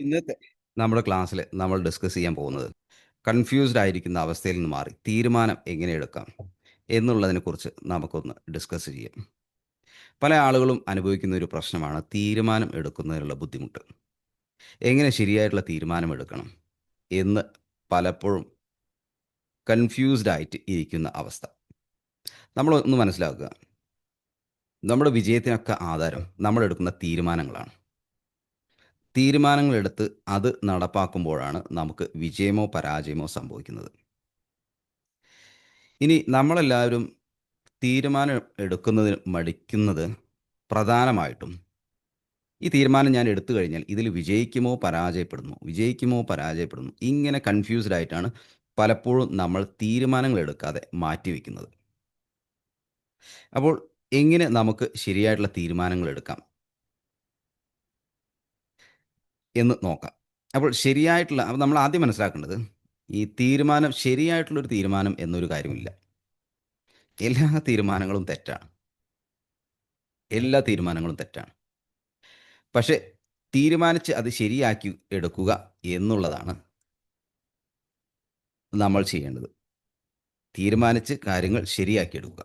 ഇന്നത്തെ നമ്മുടെ ക്ലാസ്സിൽ നമ്മൾ ഡിസ്കസ് ചെയ്യാൻ പോകുന്നത് കൺഫ്യൂസ്ഡ് ആയിരിക്കുന്ന അവസ്ഥയിൽ നിന്ന് മാറി തീരുമാനം എങ്ങനെ എടുക്കാം എന്നുള്ളതിനെക്കുറിച്ച് നമുക്കൊന്ന് ഡിസ്കസ് ചെയ്യാം. പല ആളുകളും അനുഭവിക്കുന്ന ഒരു പ്രശ്നമാണ് തീരുമാനം എടുക്കുന്നതിനുള്ള ബുദ്ധിമുട്ട്. എങ്ങനെ ശരിയായിട്ടുള്ള തീരുമാനം എടുക്കണം എന്ന് പലപ്പോഴും കൺഫ്യൂസ്ഡ് ആയിട്ട് ഇരിക്കുന്ന അവസ്ഥ. നമ്മൾ ഒന്ന് മനസ്സിലാക്കുക. നമ്മുടെ വിജയത്തിനൊക്കെ ആധാരം നമ്മൾ എടുക്കുന്ന തീരുമാനങ്ങളാണ്. തീരുമാനങ്ങളെടുത്ത് അത് നടപ്പാക്കുമ്പോഴാണ് നമുക്ക് വിജയമോ പരാജയമോ സംഭവിക്കുന്നത്. ഇനി നമ്മളെല്ലാവരും തീരുമാനം എടുക്കുന്നതിന് മടിക്കുന്നത് പ്രധാനമായിട്ടും ഈ തീരുമാനം ഞാൻ എടുത്തു കഴിഞ്ഞാൽ ഇതിൽ വിജയിക്കുമോ പരാജയപ്പെടുന്നു വിജയിക്കുമോ പരാജയപ്പെടുന്നു ഇങ്ങനെ കൺഫ്യൂസ്ഡ് ആയിട്ടാണ് പലപ്പോഴും നമ്മൾ തീരുമാനങ്ങൾ എടുക്കാതെ മാറ്റിവെക്കുന്നത് അപ്പോൾ എങ്ങനെ നമുക്ക് ശരിയായിട്ടുള്ള തീരുമാനങ്ങൾ എടുക്കാം? എന്ന് നോക്കാം. അപ്പോൾ ശരിയായിട്ടുള്ള അപ്പോൾ നമ്മൾ ആദ്യം മനസ്സിലാക്കേണ്ടത് ഈ തീരുമാനം ശരിയായിട്ടുള്ളൊരു തീരുമാനം എന്നൊരു കാര്യമില്ല. എല്ലാ തീരുമാനങ്ങളും തെറ്റാണ്. എല്ലാ തീരുമാനങ്ങളും തെറ്റാണ്. പക്ഷേ തീരുമാനിച്ച് അത് ശരിയാക്കി എടുക്കുക എന്നുള്ളതാണ് നമ്മൾ ചെയ്യേണ്ടത്. തീരുമാനിച്ച് കാര്യങ്ങൾ ശരിയാക്കി എടുക്കുക.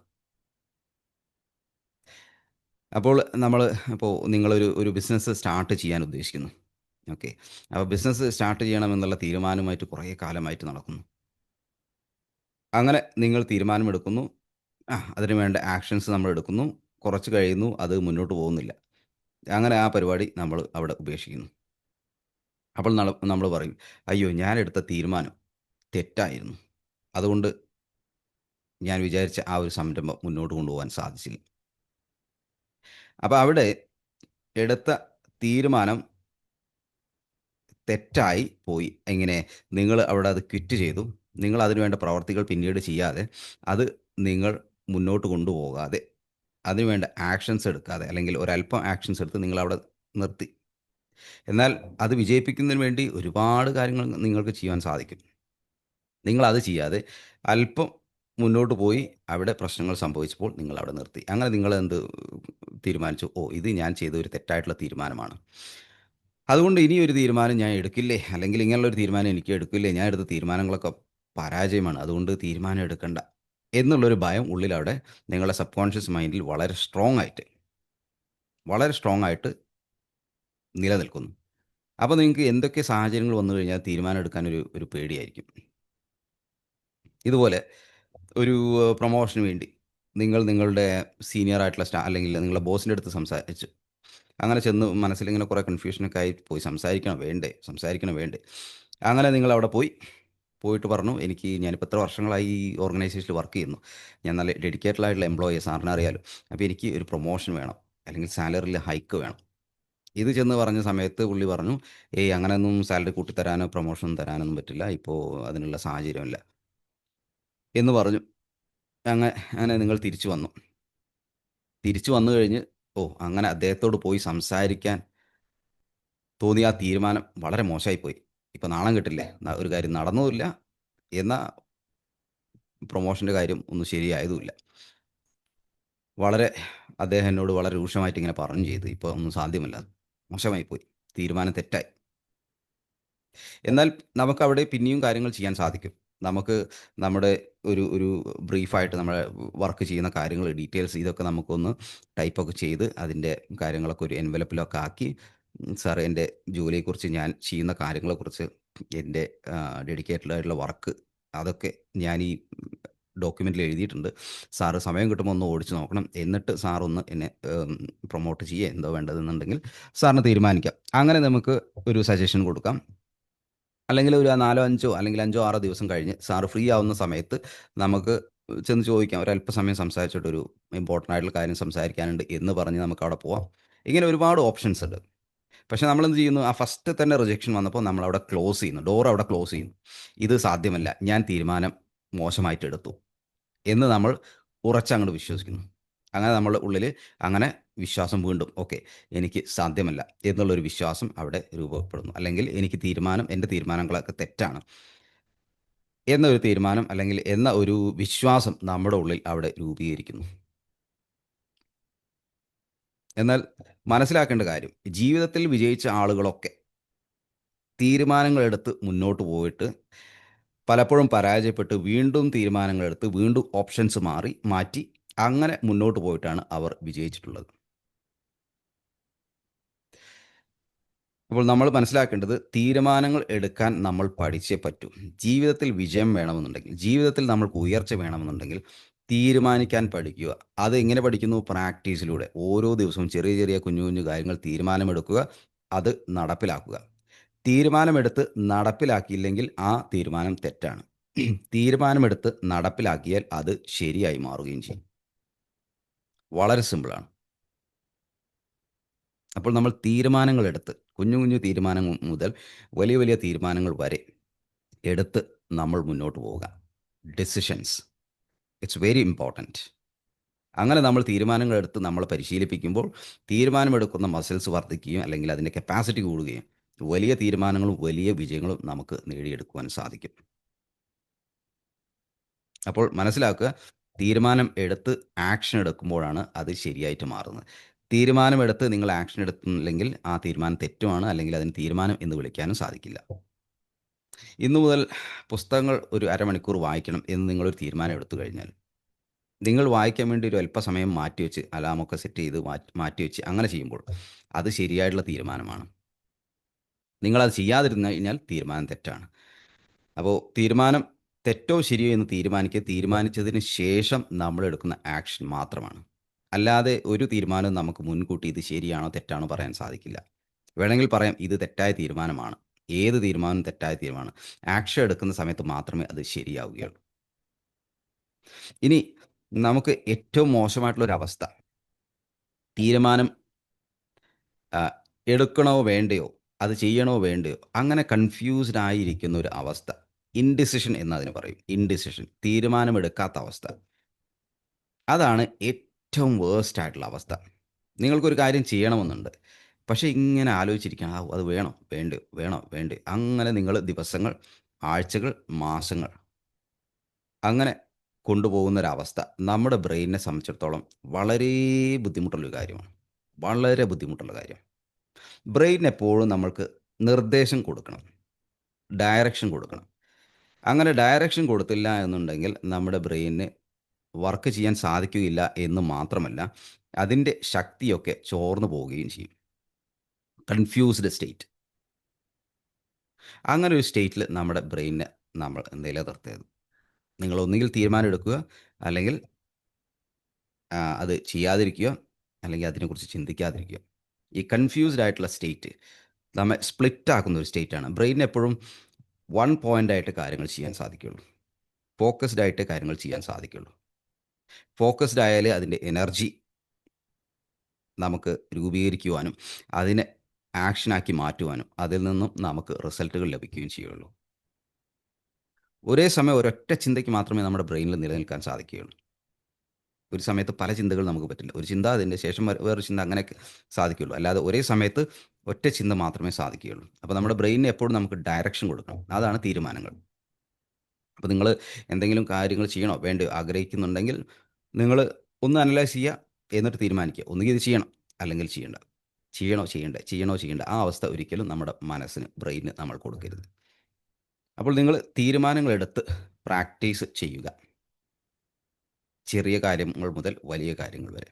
അപ്പോൾ നമ്മൾ ഇപ്പോൾ നിങ്ങളൊരു ഒരു ബിസിനസ് സ്റ്റാർട്ട് ചെയ്യാൻ ഉദ്ദേശിക്കുന്നു. ഓക്കെ. അപ്പോൾ ബിസിനസ് സ്റ്റാർട്ട് ചെയ്യണമെന്നുള്ള തീരുമാനമായിട്ട് കുറേ കാലമായിട്ട് നടക്കുന്നു. അങ്ങനെ നിങ്ങൾ തീരുമാനമെടുക്കുന്നു. ആ അതിന് വേണ്ട ആക്ഷൻസ് നമ്മൾ എടുക്കുന്നു കുറച്ച് കഴിയുന്നു അത് മുന്നോട്ട് പോകുന്നില്ല. അങ്ങനെ ആ പരിപാടി നമ്മൾ അവിടെ ഉപേക്ഷിക്കുന്നു. അപ്പോൾ നമ്മൾ പറയും അയ്യോ ഞാൻ എടുത്ത തീരുമാനം തെറ്റായിരുന്നു. അതുകൊണ്ട് ഞാൻ വിചാരിച്ച ആ ഒരു സംരംഭം മുന്നോട്ട് കൊണ്ടുപോകാൻ സാധിച്ചില്ല. അപ്പോൾ അവിടെ എടുത്ത തീരുമാനം തെറ്റായി പോയി. എങ്ങനെ? നിങ്ങൾ അവിടെ അത് ക്വിറ്റ് ചെയ്തു. നിങ്ങൾ അതിനുവേണ്ട പ്രവർത്തികൾ പിന്നീട് ചെയ്യാതെ അത് നിങ്ങൾ മുന്നോട്ട് കൊണ്ടുപോകാതെ അതിനുവേണ്ട ആക്ഷൻസ് എടുക്കാതെ അല്ലെങ്കിൽ ഒരല്പം ആക്ഷൻസ് എടുത്ത് നിങ്ങൾ അവിടെ നിർത്തി. എന്നാൽ അത് വിജയിപ്പിക്കുന്നതിന് വേണ്ടി ഒരുപാട് കാര്യങ്ങൾ നിങ്ങൾക്ക് ചെയ്യാൻ സാധിക്കും. നിങ്ങൾ അത് ചെയ്യാതെ അല്പം മുന്നോട്ട് പോയി അവിടെ പ്രശ്നങ്ങൾ സംഭവിച്ചപ്പോൾ നിങ്ങൾ അവിടെ നിർത്തി. അങ്ങനെ നിങ്ങൾ എന്ത് തീരുമാനിച്ചു? ഓ ഇത് ഞാൻ ചെയ്ത ഒരു തെറ്റായിട്ടുള്ള തീരുമാനമാണ്. അതുകൊണ്ട് ഇനി ഒരു തീരുമാനം ഞാൻ എടുക്കില്ലേ? അല്ലെങ്കിൽ ഇങ്ങനെയുള്ള ഒരു തീരുമാനം എനിക്ക് എടുക്കില്ലേ? ഞാൻ എടുത്ത തീരുമാനങ്ങളൊക്കെ പരാജയമാണ്. അതുകൊണ്ട് തീരുമാനം എടുക്കണ്ട എന്നുള്ളൊരു ഭയം ഉള്ളിലവിടെ നിങ്ങളുടെ സബ് കോൺഷ്യസ് മൈൻഡിൽ വളരെ സ്ട്രോങ് ആയിട്ട് വളരെ സ്ട്രോങ് ആയിട്ട് നിലനിൽക്കുന്നു. അപ്പോൾ നിങ്ങൾക്ക് എന്തൊക്കെ സാഹചര്യങ്ങൾ വന്നു കഴിഞ്ഞാൽ തീരുമാനം എടുക്കാൻ ഒരു ഒരു പേടിയായിരിക്കും. ഇതുപോലെ ഒരു പ്രൊമോഷന് വേണ്ടി നിങ്ങൾ നിങ്ങളുടെ സീനിയർ ആയിട്ടുള്ള സ്റ്റാ അല്ലെങ്കിൽ നിങ്ങളുടെ ബോസിന്റെ അടുത്ത് സംസാരിച്ചു അങ്ങനെ ചെന്ന് മനസ്സിലിങ്ങനെ കുറേ കൺഫ്യൂഷനൊക്കെ ആയി പോയി. സംസാരിക്കണം വേണ്ടേ? സംസാരിക്കണം വേണ്ടേ? അങ്ങനെ നിങ്ങൾ അവിടെ പോയി. പോയിട്ട് പറഞ്ഞു എനിക്ക് ഞാനിപ്പോൾ എത്ര വർഷങ്ങളായി ഈ ഓർഗനൈസേഷനിൽ വർക്ക് ചെയ്യുന്നു. ഞാൻ നല്ല ഡെഡിക്കേറ്റഡ് ആയിട്ടുള്ള എംപ്ലോയി സാറിനെ അറിയാലോ. അപ്പോൾ എനിക്ക് ഒരു പ്രൊമോഷൻ വേണം. അല്ലെങ്കിൽ സാലറിയിൽ ഹൈക്ക് വേണം. ഇത് ചെന്ന് പറഞ്ഞ സമയത്ത് പുള്ളി പറഞ്ഞു ഏയ് അങ്ങനെയൊന്നും സാലറി കൂട്ടിത്തരാനോ പ്രൊമോഷൻ തരാനൊന്നും പറ്റില്ല. ഇപ്പോൾ അതിനുള്ള സാഹചര്യമില്ല. എന്ന് പറഞ്ഞു. അങ്ങനെ അങ്ങനെ നിങ്ങൾ തിരിച്ചു വന്നു. തിരിച്ചു വന്നു കഴിഞ്ഞ് ഓ അങ്ങനെ അദ്ദേഹത്തോട് പോയി സംസാരിക്കാൻ തോന്നിയ ആ തീരുമാനം വളരെ മോശമായിപ്പോയി ഇപ്പം നാണം കിട്ടില്ലേ? ഒരു കാര്യം നടന്നുമില്ല. എന്നാൽ പ്രൊമോഷന്റെ കാര്യം ഒന്നും ശരിയായതുമില്ല. വളരെ അദ്ദേഹം എന്നോട് വളരെ രൂക്ഷമായിട്ട് ഇങ്ങനെ പറഞ്ഞു ചെയ്തു. ഇപ്പോൾ ഒന്നും സാധ്യമല്ല. മോശമായി പോയി. തീരുമാനം തെറ്റായി. എന്നാൽ നമുക്ക് അവിടെ പിന്നെയും കാര്യങ്ങൾ ചെയ്യാൻ സാധിക്കും. നമുക്ക് നമ്മുടെ ഒരു ഒരു ബ്രീഫായിട്ട് നമ്മൾ വർക്ക് ചെയ്യുന്ന കാര്യങ്ങൾ ഡീറ്റെയിൽസ് ഇതൊക്കെ നമുക്കൊന്ന് ടൈപ്പൊക്കെ ചെയ്ത് അതിന്റെ കാര്യങ്ങളൊക്കെ ഒരു എൻവലപ്പിലൊക്കെ ആക്കി സാർ എന്റെ ജോലിയെക്കുറിച്ച് ഞാൻ ചെയ്യുന്ന കാര്യങ്ങളെക്കുറിച്ച് എന്റെ ഡെഡിക്കേറ്റഡ് ആയിട്ടുള്ള വർക്ക് അതൊക്കെ ഞാൻ ഈ ഡോക്യുമെന്റിൽ എഴുതിയിട്ടുണ്ട്. സാറ് സമയം കിട്ടുമ്പോൾ ഒന്ന് ഓടിച്ചു നോക്കണം. എന്നിട്ട് സാർ ഒന്ന് എന്നെ പ്രൊമോട്ട് ചെയ്യുക എന്തോ വേണ്ടതെന്നുണ്ടെങ്കിൽ സാറിന് തീരുമാനിക്കാം. അങ്ങനെ നമുക്ക് ഒരു സജഷൻ കൊടുക്കാം. അല്ലെങ്കിൽ ഒരു നാലോ അഞ്ചോ അല്ലെങ്കിൽ അഞ്ചോ ആറോ ദിവസം കഴിഞ്ഞ് സാറ് ഫ്രീ ആവുന്ന സമയത്ത് നമുക്ക് ചെന്ന് ചോദിക്കാം. ഒരു അല്പസമയം സംസാരിച്ചിട്ട് ഒരു ഇമ്പോർട്ടന്റ് ആയിട്ടുള്ള കാര്യം സംസാരിക്കാനുണ്ട് എന്ന് പറഞ്ഞ് നമുക്ക് അവിടെ പോവാം. ഇങ്ങനെ ഒരുപാട് ഓപ്ഷൻസ് ഉണ്ട്. പക്ഷെ നമ്മൾ എന്ത് ചെയ്യുന്നു? ആ ഫസ്റ്റ് തന്നെ റിജക്ഷൻ വന്നപ്പോൾ നമ്മൾ അവിടെ ക്ലോസ് ചെയ്യുന്നു. ഡോർ അവിടെ ക്ലോസ് ചെയ്യുന്നു. ഇത് സാധ്യമല്ല. ഞാൻ തീരുമാനം മോശമായിട്ട് എടുത്തു എന്ന് നമ്മൾ ഉറച്ചങ്ങോട്ട് വിശ്വസിക്കുന്നു. അങ്ങനെ നമ്മൾ ഉള്ളിൽ അങ്ങനെ വിശ്വാസം വീണ്ടും ഓക്കെ എനിക്ക് സാധ്യമല്ല എന്നുള്ളൊരു വിശ്വാസം അവിടെ രൂപപ്പെടുന്നു അല്ലെങ്കിൽ എനിക്ക് തീരുമാനം എന്റെ തീരുമാനങ്ങളൊക്കെ തെറ്റാണ് എന്നൊരു തീരുമാനം അല്ലെങ്കിൽ എന്ന ഒരു വിശ്വാസം നമ്മുടെ ഉള്ളിൽ അവിടെ രൂപീകരിക്കുന്നു എന്നാൽ മനസ്സിലാക്കേണ്ട കാര്യം ജീവിതത്തിൽ വിജയിച്ച ആളുകളൊക്കെ തീരുമാനങ്ങളെടുത്ത് മുന്നോട്ട് പോയിട്ട് പലപ്പോഴും പരാജയപ്പെട്ട് വീണ്ടും തീരുമാനങ്ങളെടുത്ത് വീണ്ടും ഓപ്ഷൻസ് മാറി മാറ്റി അങ്ങനെ മുന്നോട്ട് പോയിട്ടാണ് അവർ വിജയിച്ചിട്ടുള്ളത്. അപ്പോൾ നമ്മൾ മനസ്സിലാക്കേണ്ടത് തീരുമാനങ്ങൾ എടുക്കാൻ നമ്മൾ പഠിച്ചേ പറ്റൂ. ജീവിതത്തിൽ വിജയം വേണമെന്നുണ്ടെങ്കിൽ, ജീവിതത്തിൽ നമ്മൾക്ക് ഉയർച്ച വേണമെന്നുണ്ടെങ്കിൽ തീരുമാനിക്കാൻ പഠിക്കുക. അത് എങ്ങനെ പഠിക്കുന്നു? പ്രാക്ടീസിലൂടെ. ഓരോ ദിവസവും ചെറിയ ചെറിയ കുഞ്ഞു കുഞ്ഞു കാര്യങ്ങൾ തീരുമാനമെടുക്കുക. അത് നടപ്പിലാക്കുക. തീരുമാനമെടുത്ത് നടപ്പിലാക്കിയില്ലെങ്കിൽ ആ തീരുമാനം തെറ്റാണ്. തീരുമാനമെടുത്ത് നടപ്പിലാക്കിയാൽ അത് ശരിയായി മാറുകയും ചെയ്യും. വളരെ സിമ്പിളാണ്. അപ്പോൾ നമ്മൾ തീരുമാനങ്ങളെടുത്ത് കുഞ്ഞു കുഞ്ഞു തീരുമാനങ്ങൾ മുതൽ വലിയ വലിയ തീരുമാനങ്ങൾ വരെ എടുത്ത് നമ്മൾ മുന്നോട്ട് പോവുക. ഡിസിഷൻസ് ഇറ്റ്സ് വെരി ഇമ്പോർട്ടന്റ് അങ്ങനെ നമ്മൾ തീരുമാനങ്ങളെടുത്ത് നമ്മൾ പരിശീലിപ്പിക്കുമ്പോൾ തീരുമാനമെടുക്കുന്ന മസിൽസ് വർദ്ധിക്കുകയും അല്ലെങ്കിൽ അതിന്റെ കപ്പാസിറ്റി കൂടുകയും വലിയ തീരുമാനങ്ങളും വലിയ വിജയങ്ങളും നമുക്ക് നേടിയെടുക്കുവാൻ സാധിക്കും. അപ്പോൾ മനസ്സിലാക്കുക തീരുമാനം എടുത്ത് ആക്ഷൻ എടുക്കുമ്പോഴാണ് അത് ശരിയായിട്ട് മാറുന്നത്. തീരുമാനമെടുത്ത് നിങ്ങൾ ആക്ഷൻ എടുത്തില്ലെങ്കിൽ ആ തീരുമാനം തെറ്റുമാണ്. അല്ലെങ്കിൽ അതിന് തീരുമാനം എന്ന് വിളിക്കാനും സാധിക്കില്ല. ഇന്നു മുതൽ പുസ്തകങ്ങൾ ഒരു അരമണിക്കൂർ വായിക്കണം എന്ന് നിങ്ങളൊരു തീരുമാനം എടുത്തു കഴിഞ്ഞാൽ, നിങ്ങൾ വായിക്കാൻ വേണ്ടി ഒരു അല്പസമയം മാറ്റിവെച്ച് അലാമൊക്കെ സെറ്റ് ചെയ്ത് മാറ്റി മാറ്റിവെച്ച് അങ്ങനെ ചെയ്യുമ്പോൾ അത് ശരിയായിട്ടുള്ള തീരുമാനമാണ്. നിങ്ങളത് ചെയ്യാതിരുന്നു കഴിഞ്ഞാൽ തീരുമാനം തെറ്റാണ്. അപ്പോൾ തീരുമാനം തെറ്റോ ശരിയോ എന്ന് തീരുമാനിക്കുക തീരുമാനിച്ചതിന് ശേഷം നമ്മൾ എടുക്കുന്ന ആക്ഷൻ മാത്രമാണ്. അല്ലാതെ ഒരു തീരുമാനവും നമുക്ക് മുൻകൂട്ടി ഇത് ശരിയാണോ തെറ്റാണോ പറയാൻ സാധിക്കില്ല. വേണമെങ്കിൽ പറയാം ഇത് തെറ്റായ തീരുമാനമാണ്. ഏത് തീരുമാനവും തെറ്റായ തീരുമാനം ആക്ഷൻ എടുക്കുന്ന സമയത്ത് മാത്രമേ അത് ശരിയാവുകയുള്ളൂ. ഇനി നമുക്ക് ഏറ്റവും മോശമായിട്ടുള്ള ഒരു അവസ്ഥ തീരുമാനം എടുക്കണോ വേണ്ടയോ അത് ചെയ്യണോ വേണ്ടയോ അങ്ങനെ കൺഫ്യൂസ്ഡ് ആയിരിക്കുന്ന ഒരു അവസ്ഥ. ഇൻഡിസിഷൻ എന്നതിന് പറയും. ഇൻഡിസിഷൻ തീരുമാനമെടുക്കാത്ത അവസ്ഥ. അതാണ് ഏറ്റവും വേഴ്സ്റ്റ് ആയിട്ടുള്ള അവസ്ഥ. നിങ്ങൾക്കൊരു കാര്യം ചെയ്യണമെന്നുണ്ട്. പക്ഷേ ഇങ്ങനെ ആലോചിച്ചിരിക്കണം ആ അത് വേണോ? വേണ്ട വേണോ? വേണ്ട അങ്ങനെ നിങ്ങൾ ദിവസങ്ങൾ, ആഴ്ചകൾ, മാസങ്ങൾ അങ്ങനെ കൊണ്ടുപോകുന്നൊരവസ്ഥ നമ്മുടെ ബ്രെയിനിനെ സംബന്ധിച്ചിടത്തോളം വളരെ ബുദ്ധിമുട്ടുള്ളൊരു കാര്യമാണ്. വളരെ ബുദ്ധിമുട്ടുള്ള കാര്യം. ബ്രെയിൻ എപ്പോഴും നമ്മൾക്ക് നിർദ്ദേശം കൊടുക്കണം. ഡയറക്ഷൻ കൊടുക്കണം. അങ്ങനെ ഡയറക്ഷൻ കൊടുത്തില്ല എന്നുണ്ടെങ്കിൽ നമ്മുടെ ബ്രെയിനിന് വർക്ക് ചെയ്യാൻ സാധിക്കുകയില്ല എന്ന് മാത്രമല്ല അതിന്റെ ശക്തിയൊക്കെ ചോർന്നു പോവുകയും ചെയ്യും. Confused state. അങ്ങനെ ഒരു സ്റ്റേറ്റിൽ നമ്മുടെ ബ്രെയിനിനെ നമ്മൾ നിലനിർത്തിയത് നിങ്ങൾ ഒന്നുകിൽ തീരുമാനം എടുക്കുക അല്ലെങ്കിൽ അത് ചെയ്യാതിരിക്കുക അല്ലെങ്കിൽ അതിനെക്കുറിച്ച് ചിന്തിക്കാതിരിക്കുക. ഈ കൺഫ്യൂസ്ഡ് ആയിട്ടുള്ള സ്റ്റേറ്റ് നമ്മെ സ്പ്ലിറ്റ് ആക്കുന്ന ഒരു സ്റ്റേറ്റാണ്. ബ്രെയിൻ എപ്പോഴും വൺ പോയിന്റ് ആയിട്ട് കാര്യങ്ങൾ ചെയ്യാൻ സാധിക്കുകയുള്ളൂ. ഫോക്കസ്ഡ് ആയിട്ട് കാര്യങ്ങൾ ചെയ്യാൻ സാധിക്കുകയുള്ളൂ. ഫോക്കസ്ഡ് ആയാൽ അതിന്റെ എനർജി നമുക്ക് രൂപീകരിക്കുവാനും അതിനെ ആക്ഷനാക്കി മാറ്റുവാനും അതിൽ നിന്നും നമുക്ക് റിസൾട്ടുകൾ ലഭിക്കുകയും ചെയ്യുള്ളൂ ഒരേ സമയം ഒരൊറ്റ ചിന്തയ്ക്ക് മാത്രമേ നമ്മുടെ ബ്രെയിനിൽ നിലനിൽക്കാൻ സാധിക്കുകയുള്ളൂ. ഒരു സമയത്ത് പല ചിന്തകൾ നമുക്ക് പറ്റില്ല. ഒരു ചിന്ത അതിന്റെ ശേഷം വേറൊരു ചിന്ത അങ്ങനെ സാധിക്കുകയുള്ളൂ. അല്ലാതെ ഒരേ സമയത്ത് ഒറ്റ ചിന്ത മാത്രമേ സാധിക്കുകയുള്ളൂ. അപ്പോൾ നമ്മുടെ ബ്രെയിനിന് എപ്പോഴും നമുക്ക് ഡയറക്ഷൻ കൊടുക്കണം. അതാണ് തീരുമാനങ്ങൾ. അപ്പോൾ നിങ്ങൾ എന്തെങ്കിലും കാര്യങ്ങൾ ചെയ്യണോ വേണ്ട ആഗ്രഹിക്കുന്നുണ്ടെങ്കിൽ നിങ്ങൾ ഒന്ന് അനലൈസ് ചെയ്യുക. എന്നിട്ട് തീരുമാനിക്കുക. ഒന്നുകിൽ ഇത് ചെയ്യണം അല്ലെങ്കിൽ ചെയ്യേണ്ട ചെയ്യണോ ചെയ്യണ്ടേ? ചെയ്യണോ ചെയ്യേണ്ട ആ അവസ്ഥ ഒരിക്കലും നമ്മുടെ മനസ്സിന് ബ്രെയിനിന് നമ്മൾ കൊടുക്കരുത്. അപ്പോൾ നിങ്ങൾ തീരുമാനങ്ങളെടുത്ത് പ്രാക്ടീസ് ചെയ്യുക. ചെറിയ കാര്യങ്ങൾ മുതൽ വലിയ കാര്യങ്ങൾ വരെ.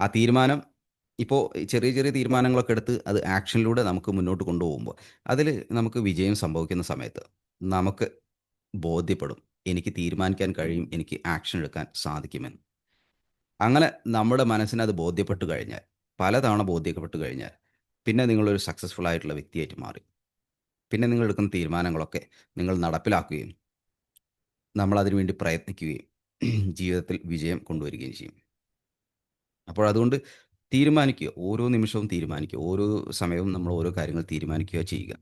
ആ തീരുമാനം ഇപ്പോൾ ചെറിയ ചെറിയ തീരുമാനങ്ങളൊക്കെ എടുത്ത് അത് ആക്ഷനിലൂടെ നമുക്ക് മുന്നോട്ട് കൊണ്ടുപോകുമ്പോൾ അതിൽ നമുക്ക് വിജയം സംഭവിക്കുന്ന സമയത്ത് നമുക്ക് ബോധ്യപ്പെടും. എനിക്ക് തീരുമാനിക്കാൻ കഴിയും. എനിക്ക് ആക്ഷൻ എടുക്കാൻ സാധിക്കുമെന്ന്. അങ്ങനെ നമ്മുടെ മനസ്സിന് അത് ബോധ്യപ്പെട്ട് കഴിഞ്ഞാൽ പലതവണ ബോധ്യപ്പെട്ടു കഴിഞ്ഞാൽ പിന്നെ നിങ്ങളൊരു സക്സസ്ഫുൾ ആയിട്ടുള്ള വ്യക്തിയായിട്ട് മാറി. പിന്നെ നിങ്ങൾ എടുക്കുന്ന തീരുമാനങ്ങളൊക്കെ നിങ്ങൾ നടപ്പിലാക്കുകയും നമ്മൾ അതിനു വേണ്ടി പ്രയത്നിക്കുകയും ജീവിതത്തിൽ വിജയം കൊണ്ടുവരികയും ചെയ്യും. അപ്പോൾ അതുകൊണ്ട് തീരുമാനിക്കുക. ഓരോ നിമിഷവും തീരുമാനിക്കുക. ഓരോ സമയവും നമ്മൾ ഓരോ കാര്യങ്ങൾ തീരുമാനിക്കുക ചെയ്യുക.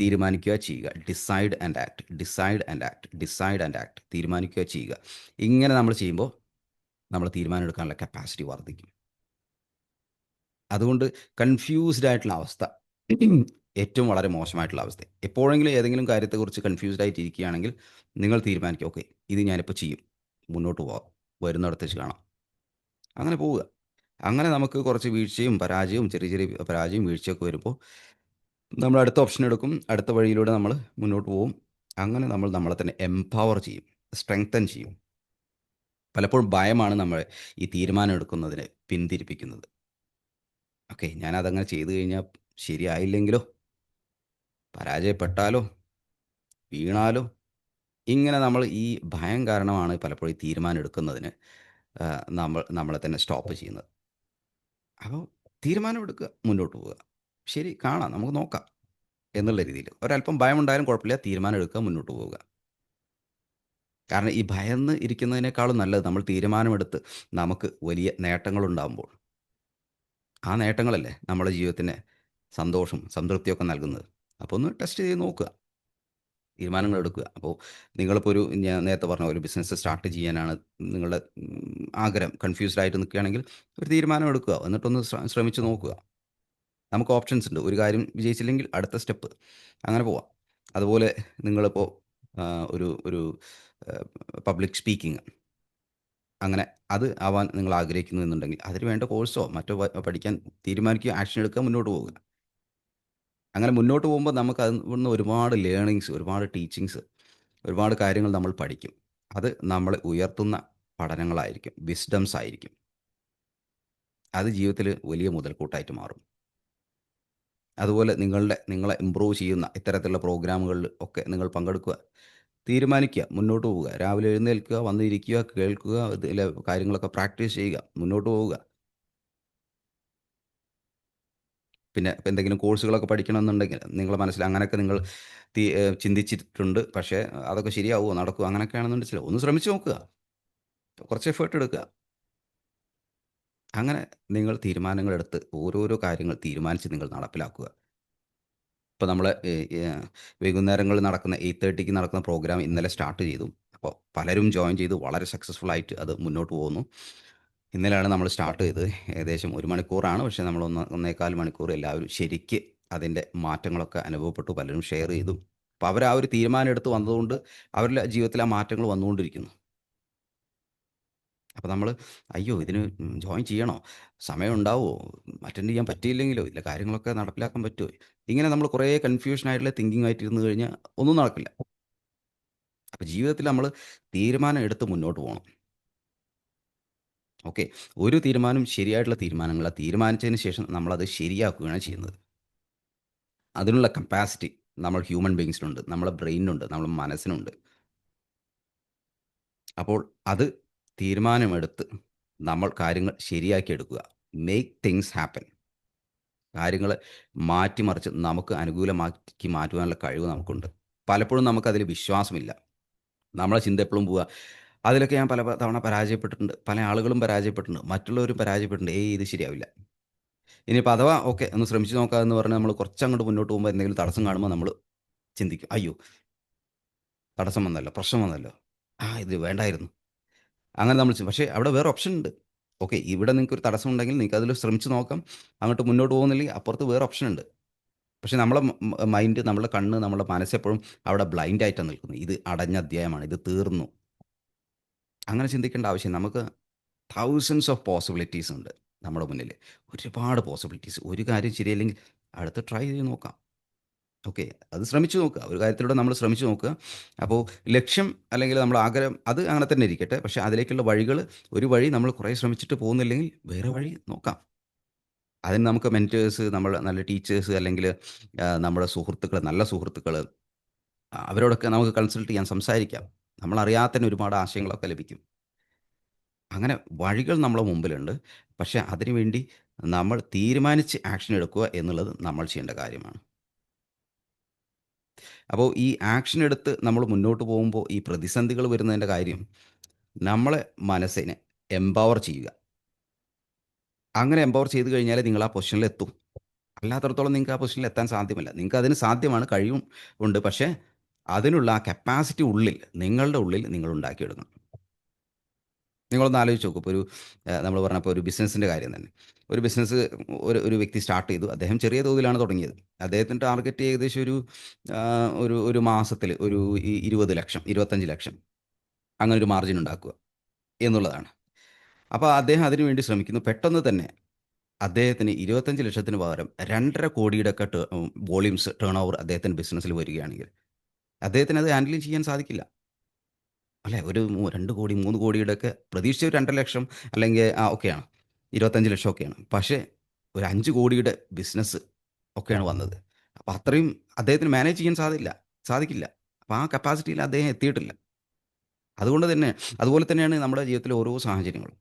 തീരുമാനിക്കുക ചെയ്യുക. Decide and act. Decide and act. Decide and act. തീരുമാനിക്കുക ചെയ്യുക. ഇങ്ങനെ നമ്മൾ ചെയ്യുമ്പോൾ നമ്മൾ തീരുമാനം എടുക്കാനുള്ള കപ്പാസിറ്റി വർദ്ധിക്കും. അതുകൊണ്ട് കൺഫ്യൂസ്ഡ് ആയിട്ടുള്ള അവസ്ഥ ഏറ്റവും വളരെ മോശമായിട്ടുള്ള അവസ്ഥ. എപ്പോഴെങ്കിലും ഏതെങ്കിലും കാര്യത്തെക്കുറിച്ച് കൺഫ്യൂസ്ഡ് ആയിട്ട് ഇരിക്കുകയാണെങ്കിൽ നിങ്ങൾ തീരുമാനിക്കുക. ഓക്കെ ഇത് ഞാനിപ്പോൾ ചെയ്യും. മുന്നോട്ട് പോകാം വരുന്നിടത്ത് വെച്ച് കാണാം. അങ്ങനെ പോവുക. അങ്ങനെ നമുക്ക് കുറച്ച് വീഴ്ചയും പരാജയവും ചെറിയ ചെറിയ പരാജയവും വീഴ്ചയൊക്കെ വരുമ്പോൾ നമ്മൾ അടുത്ത ഓപ്ഷൻ എടുക്കും. അടുത്ത വഴിയിലൂടെ നമ്മൾ മുന്നോട്ട് പോവും. അങ്ങനെ നമ്മൾ നമ്മളെ തന്നെ എംപവർ ചെയ്യും. സ്ട്രെങ്തൻ ചെയ്യും. പലപ്പോഴും ഭയമാണ് നമ്മളെ ഈ തീരുമാനം എടുക്കുന്നതിന് പിന്തിരിപ്പിക്കുന്നത്. ഓക്കെ. ഞാനതങ്ങനെ ചെയ്തു കഴിഞ്ഞാൽ ശരിയായില്ലെങ്കിലോ? പരാജയപ്പെട്ടാലോ? വീണാലോ? ഇങ്ങനെ നമ്മൾ ഈ ഭയം കാരണമാണ് പലപ്പോഴും ഈ തീരുമാനം എടുക്കുന്നതിന് നമ്മൾ നമ്മളെ തന്നെ സ്റ്റോപ്പ് ചെയ്യുന്നത്. അപ്പോൾ തീരുമാനം എടുക്കുക മുന്നോട്ട് പോവുക. ശരി കാണാം. നമുക്ക് നോക്കാം. എന്നുള്ള രീതിയിൽ. ഒരല്പം ഭയമുണ്ടായാലും കുഴപ്പമില്ല. തീരുമാനം എടുക്കാൻ മുന്നോട്ട് പോവുക. കാരണം ഈ ഭയന്ന് ഇരിക്കുന്നതിനേക്കാളും നല്ലത് നമ്മൾ തീരുമാനമെടുത്ത് നമുക്ക് വലിയ നേട്ടങ്ങളുണ്ടാകുമ്പോൾ ആ നേട്ടങ്ങളല്ലേ നമ്മുടെ ജീവിതത്തിന് സന്തോഷം, സംതൃപ്തിയൊക്കെ നൽകുന്നത്. അപ്പോൾ ഒന്ന് ടെസ്റ്റ് ചെയ്ത് നോക്കുക. തീരുമാനങ്ങൾ എടുക്കുക. അപ്പോൾ നിങ്ങളിപ്പോൾ ഒരു ഞാൻ നേരത്തെ പറഞ്ഞ ഒരു ബിസിനസ് സ്റ്റാർട്ട് ചെയ്യാനാണ് നിങ്ങളുടെ ആഗ്രഹം. കൺഫ്യൂസ്ഡ് ആയിട്ട് നിൽക്കുകയാണെങ്കിൽ ഒരു തീരുമാനം എടുക്കുക. എന്നിട്ടൊന്ന് ശ്ര ശ്രമിച്ച് നോക്കുക. നമുക്ക് ഓപ്ഷൻസ് ഉണ്ട്. ഒരു കാര്യം വിജയിച്ചില്ലെങ്കിൽ അടുത്ത സ്റ്റെപ്പ്. അങ്ങനെ പോവാം. അതുപോലെ നിങ്ങളിപ്പോൾ ഒരു ഒരു പബ്ലിക് സ്പീക്കിംഗ് അങ്ങനെ അത് ആവാൻ നിങ്ങൾ ആഗ്രഹിക്കുന്നു എന്നുണ്ടെങ്കിൽ അതിന് വേണ്ട കോഴ്സോ മറ്റോ പഠിക്കാൻ തീരുമാനിക്കുക, ആക്ഷൻ എടുക്കുക, മുന്നോട്ട് പോവുക. അങ്ങനെ മുന്നോട്ട് പോകുമ്പോൾ നമുക്ക് അതിൽ നിന്ന് ഒരുപാട് ലേണിങ്സ്, ഒരുപാട് ടീച്ചിങ്സ്, ഒരുപാട് കാര്യങ്ങൾ നമ്മൾ പഠിക്കും. അത് നമ്മളെ ഉയർത്തുന്ന പഠനങ്ങളായിരിക്കും. വിസ്ഡംസ് ആയിരിക്കും. അത് ജീവിതത്തിൽ വലിയ മുതൽക്കൂട്ടായിട്ട് മാറും. അതുപോലെ നിങ്ങളുടെ നിങ്ങളെ ഇമ്പ്രൂവ് ചെയ്യുന്ന ഇത്തരത്തിലുള്ള പ്രോഗ്രാമുകളിൽ ഒക്കെ നിങ്ങൾ പങ്കെടുക്കുക. തീരുമാനിക്കുക. മുന്നോട്ട് പോവുക. രാവിലെ എഴുന്നേൽക്കുക, വന്നിരിക്കുക, കേൾക്കുക, ഇതിലെ കാര്യങ്ങളൊക്കെ പ്രാക്ടീസ് ചെയ്യുക. മുന്നോട്ട് പോവുക. പിന്നെ എന്തെങ്കിലും കോഴ്സുകളൊക്കെ പഠിക്കണമെന്നുണ്ടെങ്കിൽ നിങ്ങളുടെ മനസ്സിൽ അങ്ങനെയൊക്കെ നിങ്ങൾ ചിന്തിച്ചിട്ടുണ്ട്. പക്ഷേ അതൊക്കെ ശരിയാവുമോ? നടക്കുമോ? അങ്ങനെയൊക്കെയാണെന്നുണ്ടെങ്കിൽ ഒന്ന് ശ്രമിച്ചു നോക്കുക. കുറച്ച് എഫേർട്ട് എടുക്കുക. അങ്ങനെ നിങ്ങൾ തീരുമാനങ്ങളെടുത്ത് ഓരോരോ കാര്യങ്ങൾ തീരുമാനിച്ച് നിങ്ങൾ നടപ്പിലാക്കുക. ഇപ്പോൾ നമ്മൾ വൈകുന്നേരങ്ങളിൽ നടക്കുന്ന 8:30ക്ക് നടക്കുന്ന പ്രോഗ്രാം ഇന്നലെ സ്റ്റാർട്ട് ചെയ്തു. അപ്പോൾ പലരും ജോയിൻ ചെയ്ത് വളരെ സക്സസ്ഫുൾ ആയിട്ട് അത് മുന്നോട്ട് പോകുന്നു. ഇന്നലെയാണ് നമ്മൾ സ്റ്റാർട്ട് ചെയ്തത്. ഏകദേശം ഒരു മണിക്കൂറാണ്. പക്ഷേ നമ്മൾ ഒന്ന് 1 1/4 മണിക്കൂർ എല്ലാവരും ശരിക്ക് അതിന്റെ മാറ്റങ്ങളൊക്കെ അനുഭവപ്പെട്ടു. പലരും ഷെയർ ചെയ്തു. അപ്പോൾ അവർ ആ ഒരു തീരുമാനം എടുത്ത് വന്നതുകൊണ്ട് അവരുടെ ജീവിതത്തിൽ ആ മാറ്റങ്ങൾ വന്നുകൊണ്ടിരിക്കുന്നു. അപ്പോൾ നമ്മൾ അയ്യോ! ഇതിന് ജോയിൻ ചെയ്യണോ? സമയം ഉണ്ടാവുമോ? അറ്റൻഡ് ചെയ്യാൻ പറ്റിയില്ലെങ്കിലോ? ഇതിലെ കാര്യങ്ങളൊക്കെ നടപ്പിലാക്കാൻ പറ്റുമോ? ഇങ്ങനെ നമ്മൾ കുറേ കൺഫ്യൂഷൻ ആയിട്ടുള്ള തിങ്കിങ് ആയിട്ട് ഇരുന്ന് കഴിഞ്ഞാൽ ഒന്നും നടക്കില്ല. അപ്പോൾ ജീവിതത്തിൽ നമ്മൾ തീരുമാനം എടുത്ത് മുന്നോട്ട് പോകണം. ഓക്കെ. ഒരു തീരുമാനം ശരിയായിട്ടുള്ള തീരുമാനങ്ങളാ. തീരുമാനിച്ചതിന് ശേഷം നമ്മളത് ശരിയാക്കുകയാണ് ചെയ്യുന്നത്. അതിനുള്ള കപ്പാസിറ്റി നമ്മൾ ഹ്യൂമൻ ബീങ്സിനുണ്ട് നമ്മളെ ബ്രെയിനുണ്ട് നമ്മുടെ മനസ്സിനുണ്ട്. അപ്പോൾ അത് തീരുമാനമെടുത്ത് നമ്മൾ കാര്യങ്ങൾ ശരിയാക്കി എടുക്കുക. Make things happen. കാര്യങ്ങൾ മാറ്റിമറിച്ച് നമുക്ക് അനുകൂലമാക്കി മാറ്റുവാനുള്ള കഴിവ് നമുക്കുണ്ട്. പലപ്പോഴും നമുക്കതിൽ വിശ്വാസമില്ല. നമ്മളെ ചിന്ത എപ്പോഴും പോവുക അതിലൊക്കെ ഞാൻ പല തവണ പരാജയപ്പെട്ടിട്ടുണ്ട്. പല ആളുകളും പരാജയപ്പെട്ടിട്ടുണ്ട്. മറ്റുള്ളവരും പരാജയപ്പെട്ടിട്ടുണ്ട്. ഏയ് ഇത് ശരിയാവില്ല. ഇനിയിപ്പോൾ അഥവാ ഓക്കെ ഒന്ന് ശ്രമിച്ചു നോക്കാമെന്ന് എന്ന് പറഞ്ഞ് നമ്മൾ കുറച്ചങ്ങോട്ട് മുന്നോട്ട് പോകുമ്പോൾ എന്തെങ്കിലും തടസ്സം കാണുമ്പോൾ നമ്മൾ ചിന്തിക്കും. അയ്യോ! തടസ്സം വന്നല്ലോ, പ്രശ്നം വന്നല്ലോ. ആ ഇത് വേണ്ടായിരുന്നു. അങ്ങനെ നമ്മൾ ചെയ്യും പക്ഷേ അവിടെ വേറെ ഓപ്ഷൻ ഉണ്ട്. ഓക്കെ ഇവിടെ നിങ്ങൾക്ക് ഒരു തടസ്സം ഉണ്ടെങ്കിൽ നിങ്ങൾക്ക് അതിൽ ശ്രമിച്ച് നോക്കാം. അങ്ങോട്ട് മുന്നോട്ട് പോകുന്നില്ലെങ്കിൽ അപ്പുറത്ത് വേറെ ഓപ്ഷൻ ഉണ്ട്. പക്ഷേ നമ്മളെ മൈൻഡ്, നമ്മളെ കണ്ണ്, നമ്മളെ മനസ്സെപ്പോഴും അവിടെ ബ്ലൈൻഡ് ആയിട്ടാണ് നിൽക്കുന്നത്. ഇത് അടഞ്ഞ അധ്യായമാണ്. ഇത് തീർന്നു. അങ്ങനെ ചിന്തിക്കേണ്ട ആവശ്യം നമുക്ക് തൗസൻഡ്സ് ഓഫ് പോസിബിലിറ്റീസ് ഉണ്ട് നമ്മുടെ മുന്നിൽ. ഒരുപാട് പോസിബിലിറ്റീസ്. ഒരു കാര്യം ശരിയല്ലെങ്കിൽ അടുത്ത് ട്രൈ ചെയ്ത് നോക്കാം. ഓക്കെ. അത് ശ്രമിച്ചു നോക്കുക. ഒരു കാര്യത്തിലൂടെ നമ്മൾ ശ്രമിച്ചു നോക്കുക. അപ്പോൾ ലക്ഷ്യം അല്ലെങ്കിൽ നമ്മൾ ആഗ്രഹം അത് അങ്ങനെ തന്നെ ഇരിക്കട്ടെ. പക്ഷേ അതിലേക്കുള്ള വഴികൾ ഒരു വഴി നമ്മൾ കുറേ ശ്രമിച്ചിട്ട് പോകുന്നില്ലെങ്കിൽ വേറെ വഴി നോക്കാം. അതിന് നമുക്ക് മെന്റേഴ്സ് നമ്മൾ നല്ല ടീച്ചേഴ്സ് അല്ലെങ്കിൽ നമ്മുടെ സുഹൃത്തുക്കൾ, നല്ല സുഹൃത്തുക്കൾ അവരോടൊക്കെ നമുക്ക് കൺസൾട്ട് ചെയ്യാൻ സംസാരിക്കാം. നമ്മളറിയാത്ത തന്നെ ഒരുപാട് ആശയങ്ങളൊക്കെ ലഭിക്കും. അങ്ങനെ വഴികൾ നമ്മളെ മുമ്പിലുണ്ട്. പക്ഷേ അതിനുവേണ്ടി നമ്മൾ തീരുമാനിച്ച് ആക്ഷൻ എടുക്കുക എന്നുള്ളത് നമ്മൾ ചെയ്യേണ്ട കാര്യമാണ്. അപ്പോൾ ഈ ആക്ഷൻ എടുത്ത് നമ്മൾ മുന്നോട്ട് പോകുമ്പോൾ ഈ പ്രതിസന്ധികൾ വരുന്നതിന്റെ കാര്യം നമ്മളെ മനസ്സിനെ എംപവർ ചെയ്യുക. അങ്ങനെ എംപവർ ചെയ്ത് കഴിഞ്ഞാൽ നിങ്ങൾ ആ പൊസിഷനിൽ എത്തും. അല്ലാത്തടത്തോളം നിങ്ങൾക്ക് ആ പൊസിഷനിൽ എത്താൻ സാധ്യമല്ല. നിങ്ങൾക്ക് അതിന് സാധ്യമാണ്, കഴിവും ഉണ്ട്. പക്ഷേ അതിനുള്ള ആ കപ്പാസിറ്റി ഉള്ളിൽ നിങ്ങളുടെ ഉള്ളിൽ നിങ്ങൾ ഉണ്ടാക്കിയെടുക്കണം. നിങ്ങളൊന്ന് ആലോചിച്ച് നോക്കും ഇപ്പോൾ ഒരു നമ്മൾ പറഞ്ഞപ്പോൾ ഒരു ബിസിനസ്സിന്റെ കാര്യം തന്നെ. ഒരു ബിസിനസ് ഒരു ഒരു വ്യക്തി സ്റ്റാർട്ട് ചെയ്തു. അദ്ദേഹം ചെറിയ തോതിലാണ് തുടങ്ങിയത്. അദ്ദേഹത്തിന്റെ ടാർഗറ്റ് ഏകദേശം ഒരു ഒരു ഒരു മാസത്തിൽ ഒരു ഇരുപത് ലക്ഷം ഇരുപത്തഞ്ച് ലക്ഷം അങ്ങനെ ഒരു മാർജിൻ ഉണ്ടാക്കുക എന്നുള്ളതാണ്. അപ്പോൾ അദ്ദേഹം അതിനുവേണ്ടി ശ്രമിക്കുന്നു. പെട്ടെന്ന് തന്നെ അദ്ദേഹത്തിന് 25,00,000 പകരം രണ്ടര കോടിയുടെ ഒക്കെ വോളിയൂംസ് ടേൺ ഓവർ അദ്ദേഹത്തിന്റെ ബിസിനസ്സിൽ വരികയാണെങ്കിൽ, അദ്ദേഹത്തിന് അത് ഹാൻഡിൽ ചെയ്യാൻ സാധിക്കില്ല. അല്ലെ? ഒരു രണ്ട് കോടി മൂന്ന് കോടിയുടെ ഒക്കെ പ്രതീക്ഷിച്ച ഒരു രണ്ടര ലക്ഷം അല്ലെങ്കിൽ ആ ഒക്കെയാണ് ഇരുപത്തഞ്ച് ലക്ഷം ഒക്കെയാണ്. പക്ഷേ ഒരു അഞ്ച് കോടിയുടെ ബിസിനസ് ഒക്കെയാണ് വന്നത്. അപ്പം അത്രയും അദ്ദേഹത്തിന് മാനേജ് ചെയ്യാൻ സാധില്ല സാധിക്കില്ല. അപ്പം ആ കപ്പാസിറ്റിയിൽ അദ്ദേഹം എത്തിയിട്ടില്ല. അതുകൊണ്ട് തന്നെ അതുപോലെ തന്നെയാണ് നമ്മുടെ ജീവിതത്തിലെ ഓരോ സാഹചര്യങ്ങളും.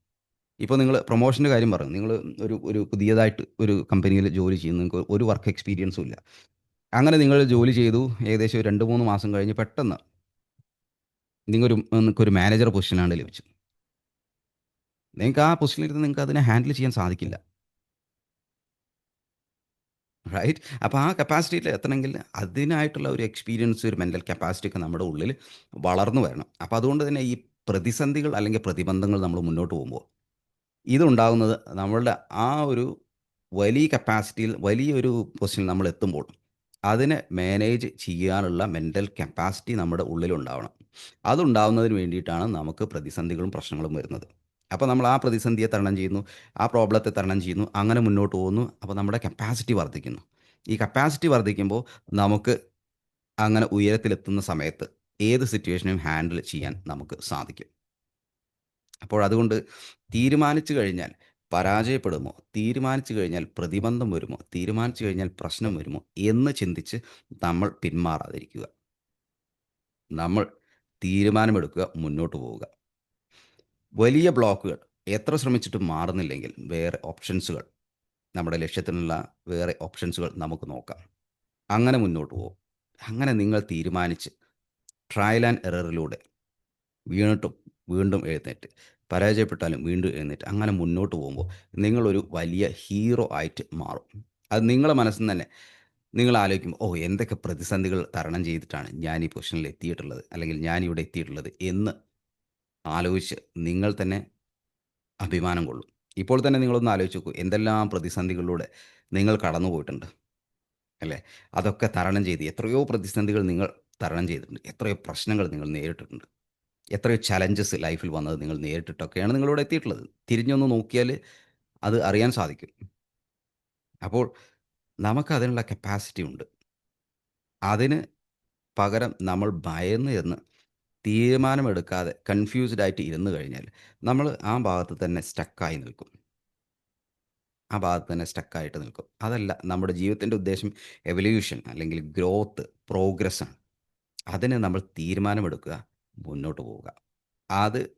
ഇപ്പോൾ നിങ്ങൾ പ്രൊമോഷന്റെ കാര്യം പറഞ്ഞു. നിങ്ങൾ ഒരു ഒരു പുതിയതായിട്ട് ഒരു കമ്പനിയിൽ ജോലി ചെയ്യുന്നു. നിങ്ങൾക്ക് ഒരു വർക്ക് എക്സ്പീരിയൻസും ഇല്ല. അങ്ങനെ നിങ്ങൾ ജോലി ചെയ്തു. ഏകദേശം 2, 3 മാസം കഴിഞ്ഞ് പെട്ടെന്ന് നിങ്ങൊരു നിങ്ങൾക്കൊരു മാനേജർ പൊസിഷനാണ് ലഭിച്ചത് നിങ്ങൾക്ക് ആ പൊസിഷനിൽ ഇരുന്ന് നിങ്ങൾക്ക് അതിനെ ഹാൻഡിൽ ചെയ്യാൻ സാധിക്കില്ല. റൈറ്റ്? അപ്പോൾ ആ കപ്പാസിറ്റിയിൽ എത്തണമെങ്കിൽ അതിനായിട്ടുള്ള ഒരു എക്സ്പീരിയൻസ്, ഒരു മെന്റൽ കപ്പാസിറ്റി ഒക്കെ നമ്മുടെ ഉള്ളിൽ വളർന്നു വരണം. അപ്പോൾ അതുകൊണ്ട് തന്നെ ഈ പ്രതിസന്ധികൾ അല്ലെങ്കിൽ പ്രതിബന്ധങ്ങൾ നമ്മൾ മുന്നോട്ട് പോകുമ്പോൾ, ഇതുണ്ടാകുന്നത് നമ്മളുടെ ആ ഒരു വലിയ കപ്പാസിറ്റിയിൽ വലിയൊരു പൊസിഷനിൽ നമ്മൾ എത്തുമ്പോൾ, അതിനെ മാനേജ് ചെയ്യാനുള്ള മെന്റൽ കപ്പാസിറ്റി നമ്മുടെ ഉള്ളിലുണ്ടാവണം. അതുണ്ടാവുന്നതിന് വേണ്ടിയിട്ടാണ് നമുക്ക് പ്രതിസന്ധികളും പ്രശ്നങ്ങളും വരുന്നത്. അപ്പോൾ നമ്മൾ ആ പ്രതിസന്ധിയെ തരണം ചെയ്യുന്നു. ആ പ്രോബ്ലത്തെ തരണം ചെയ്യുന്നു. അങ്ങനെ മുന്നോട്ട് പോകുന്നു. അപ്പോൾ നമ്മുടെ കപ്പാസിറ്റി വർദ്ധിക്കുന്നു. ഈ കപ്പാസിറ്റി വർദ്ധിക്കുമ്പോൾ നമുക്ക് അങ്ങനെ ഉയരത്തിലെത്തുന്ന സമയത്ത് ഏത് സിറ്റുവേഷനും ഹാൻഡിൽ ചെയ്യാൻ നമുക്ക് സാധിക്കും. അപ്പോൾ അതുകൊണ്ട് തീരുമാനിച്ചു കഴിഞ്ഞാൽ പരാജയപ്പെടുമോ? തീരുമാനിച്ചു കഴിഞ്ഞാൽ പ്രതിബന്ധം വരുമോ? തീരുമാനിച്ചു കഴിഞ്ഞാൽ പ്രശ്നം വരുമോ? എന്ന് ചിന്തിച്ച് നമ്മൾ പിന്മാറാതിരിക്കുക. നമ്മൾ തീരുമാനമെടുക്കുക. മുന്നോട്ട് പോവുക. വലിയ ബ്ലോക്കുകൾ എത്ര ശ്രമിച്ചിട്ടും മാറുന്നില്ലെങ്കിൽ വേറെ ഓപ്ഷൻസുകൾ നമ്മുടെ ലക്ഷ്യത്തിനുള്ള വേറെ ഓപ്ഷൻസുകൾ നമുക്ക് നോക്കാം. അങ്ങനെ മുന്നോട്ട് പോകും. അങ്ങനെ നിങ്ങൾ തീരുമാനിച്ച് ട്രയൽ ആൻഡ് എററിലൂടെ വീണിട്ടും വീണ്ടും എഴുന്നേറ്റ്, പരാജയപ്പെട്ടാലും വീണ്ടും എഴുന്നേറ്റ് അങ്ങനെ മുന്നോട്ട് പോകുമ്പോൾ നിങ്ങളൊരു വലിയ ഹീറോ ആയിട്ട് മാറും. അത് നിങ്ങളുടെ മനസ്സിൽ തന്നെ നിങ്ങൾ ആലോചിക്കും, "ഓ! എന്തൊക്കെ പ്രതിസന്ധികൾ തരണം ചെയ്തിട്ടാണ് ഞാൻ ഈ പൊസിഷനിൽ എത്തിയിട്ടുള്ളത്. അല്ലെങ്കിൽ ഞാൻ ഇവിടെ എത്തിയിട്ടുള്ളത്" എന്ന് ആലോചിച്ച് നിങ്ങൾ തന്നെ അഭിമാനം കൊള്ളും. ഇപ്പോൾ തന്നെ നിങ്ങളൊന്ന് ആലോചിച്ച് നോക്കൂ. എന്തെല്ലാം പ്രതിസന്ധികളിലൂടെ നിങ്ങൾ കടന്നു പോയിട്ടുണ്ട്. അല്ലേ? അതൊക്കെ തരണം ചെയ്ത് എത്രയോ പ്രതിസന്ധികൾ നിങ്ങൾ തരണം ചെയ്തിട്ടുണ്ട്. എത്രയോ പ്രശ്നങ്ങൾ നിങ്ങൾ നേരിട്ടിട്ടുണ്ട്. എത്രയോ ചലഞ്ചസ് ലൈഫിൽ വന്നത് നിങ്ങൾ നേരിട്ടിട്ടൊക്കെയാണ് നിങ്ങളിവിടെ എത്തിയിട്ടുള്ളത്. തിരിഞ്ഞൊന്ന് നോക്കിയാൽ അത് അറിയാൻ സാധിക്കും. അപ്പോൾ നമുക്ക് അതിനുള്ള കപ്പാസിറ്റി ഉണ്ട്. അതിന് പകരം നമ്മൾ ഭയന്ന് എന്ന് തീരുമാനമെടുക്കാതെ കൺഫ്യൂസ്ഡ് ആയിട്ട് ഇരുന്ന് കഴിഞ്ഞാൽ നമ്മൾ ആ ഭാഗത്ത് തന്നെ സ്റ്റക്കായി നിൽക്കും. ആ ഭാഗത്ത് തന്നെ സ്റ്റക്കായിട്ട് നിൽക്കും. അതല്ല നമ്മുടെ ജീവിതത്തിന്റെ ഉദ്ദേശം എവല്യൂഷൻ അല്ലെങ്കിൽ ഗ്രോത്ത്, പ്രോഗ്രസ് ആണ്. അതിന് നമ്മൾ തീരുമാനമെടുക്കുക. മുന്നോട്ട് പോവുക. അത്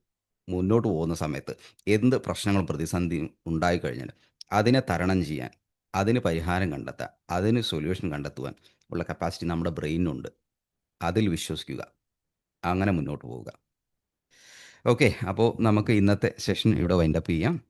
മുന്നോട്ട് പോകുന്ന സമയത്ത് എന്ത് പ്രശ്നങ്ങളും പ്രതിസന്ധിയും ഉണ്ടായിക്കഴിഞ്ഞാൽ അതിനെ തരണം ചെയ്യാൻ, അതിന് പരിഹാരം കണ്ടെത്താൻ, അതിന് സൊല്യൂഷൻ കണ്ടെത്തുവാൻ ഉള്ള കപ്പാസിറ്റി നമ്മുടെ ബ്രെയിനുണ്ട് അതിൽ വിശ്വസിക്കുക. അങ്ങനെ മുന്നോട്ട് പോവുക. ഓക്കെ. അപ്പോൾ നമുക്ക് ഇന്നത്തെ സെഷൻ ഇവിടെ വൈൻഡപ്പ് ചെയ്യാം.